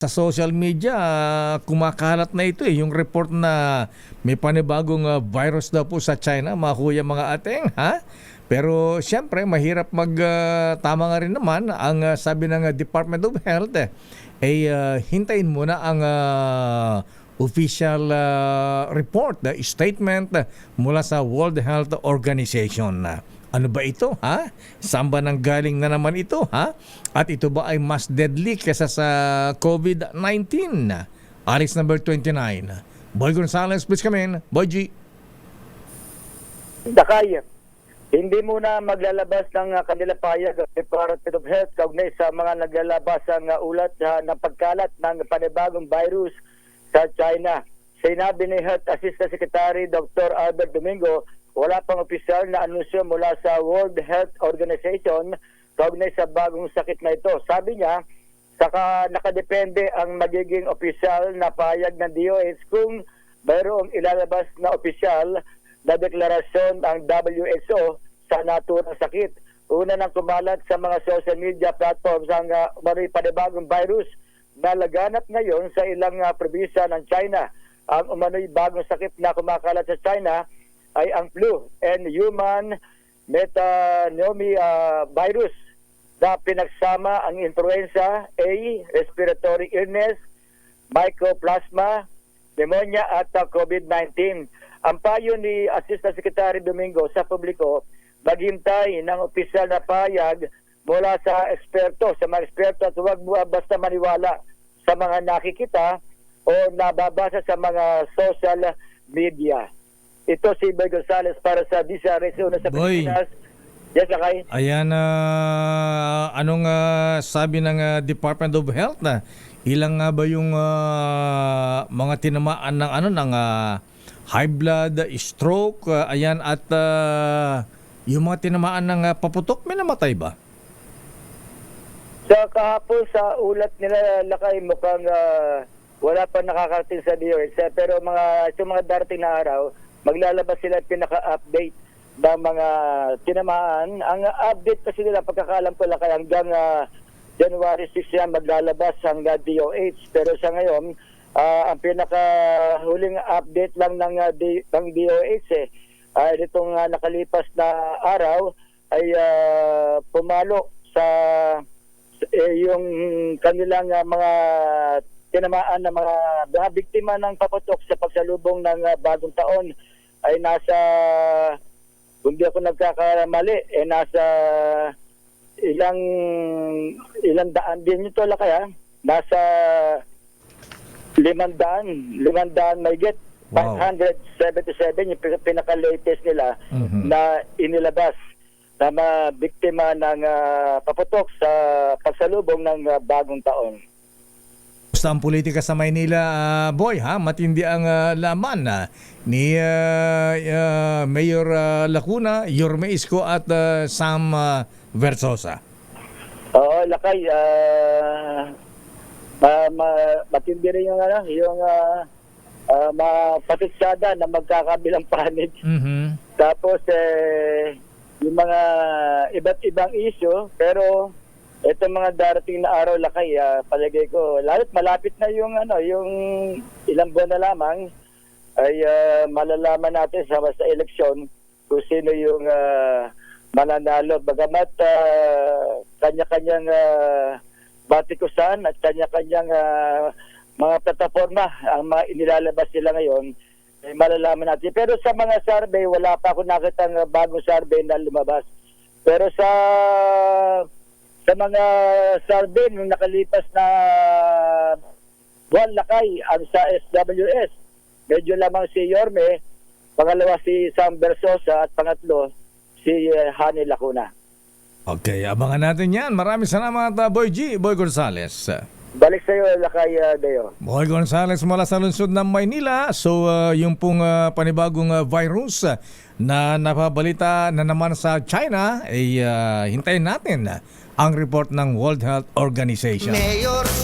sa social media, kumakalat na ito eh. Yung report na may panibagong ah, virus daw po sa China, mga kuya, mga ateng, ha? Pero siyempre, mahirap mag, tama nga rin naman, ang ah, sabi ng ah, Department of Health, eh, ay ah, hintayin muna ang ah, official ah, report, the statement ah, mula sa World Health Organization. Ano ba ito, ha? Saan ba galing na naman ito, ha? At ito ba ay mas deadly kesa sa COVID-19? Alex number 29. Boy Gonzales, please come in. Boy G. Dakay, hindi muna maglalabas ng uh, kanila payag Department of Health kaugnay sa mga naglalabas uh, ulat uh, ng pagkalat ng panibagong virus sa China. Sinabi ni Health Assistant Secretary Dr. Albert Domingo, wala pang opisyal na anunsyo mula sa World Health Organization kaugnay sa bagong sakit na ito. Sabi niya, saka nakadepende ang magiging opisyal na payag ng DOH kung mayroong ilalabas na opisyal na deklarasyon ang WHO sa naturang sakit. Una nang kumalat sa mga social media platforms ang uh, umano'y panibagong virus na laganap ngayon sa ilang uh, probinsya ng China. Ang umano'y bagong sakit na kumakalat sa China ay ang flu and human metapneumonia uh, virus na pinagsama ang influenza A, respiratory illness, mycoplasma, pneumonia at uh, COVID-19. Ang payo ni Assistant Secretary Domingo sa publiko, maghintay ng opisyal na payag mula sa eksperto, sa mga eksperto at huwag mo basta maniwala sa mga nakikita o nababasa sa mga social media. Ito si Boy Gonzales para sa DCRS una sa Boy. Pilipinas. Yes, Akay. Ayan, ah, anong ah, sabi ng ah, Department of Health na ilang nga ba yung ah, mga tinamaan ng ano ng ah, high blood, stroke, ah, ayan at ah, yung mga tinamaan ng ah, paputok may namatay ba? Sa kahapon sa ulat nila lakay mukhang ah, wala pa nakakarating sa DOH eh, pero mga sa mga darating na araw maglalabas sila pinaka-update ng mga tinamaan. Ang update kasi nila pagkakalam ko lakay hanggang ah, January 6 yan maglalabas ang ah, DOH pero sa ngayon ah, ang pinaka huling update lang ng, ah, D- ng DOH eh ay nitong ah, nakalipas na araw ay ah, pumalo sa eh, yung kanilang ah, mga tinamaan na mga, biktima ng paputok sa pagsalubong ng ah, bagong taon ay nasa kung di ako nagkakamali eh nasa ilang ilang daan din ito la kaya nasa limandaan limandaan may get Wow. 577 yung pin- pinaka-latest nila Mhm. na inilabas na mga biktima ng ah, paputok sa pagsalubong ng ah, bagong taon. Basta ang politika sa Maynila, ah, boy, ha? Matindi ang ah, laman na ni ah, ah, Mayor ah, Lacuna, Yorme Isko at ah, Sam ah, Versosa. Oo, lakay, ah ma, ma, matindi rin yung, ano, yung uh, mapatiksada na magkakabilang panig. Mhm. Tapos, eh, yung mga iba't ibang issue, pero ito mga darating na araw lakay, ah, palagay ko, lalo't malapit na yung, ano, yung ilang buwan na lamang, ay ah, malalaman natin sa, sa eleksyon kung sino yung ah, mananalo. Bagamat ah, kanya-kanyang ah, batikusan at kanya-kanyang ah, mga plataforma ang mga inilalabas nila ngayon, eh, malalaman natin. Pero sa mga survey, wala pa ako nakita ng bagong survey na lumabas. Pero sa sa mga survey nung nakalipas na buwan lakay ang sa SWS, medyo lamang si Yorme, pangalawa si Sam Bersosa at pangatlo si eh, Hani Lacuna. Okay, abangan natin yan. Maraming salamat, ah, Boy G, Boy Gonzales. Balik sa iyo, Lakay uh, Deo. Boy Gonzales mula sa lungsod ng Maynila. So, ah, yung pong ah, panibagong ah, virus na napabalita na naman sa China, ay ah, hintayin natin ang report ng World Health Organization. Mayor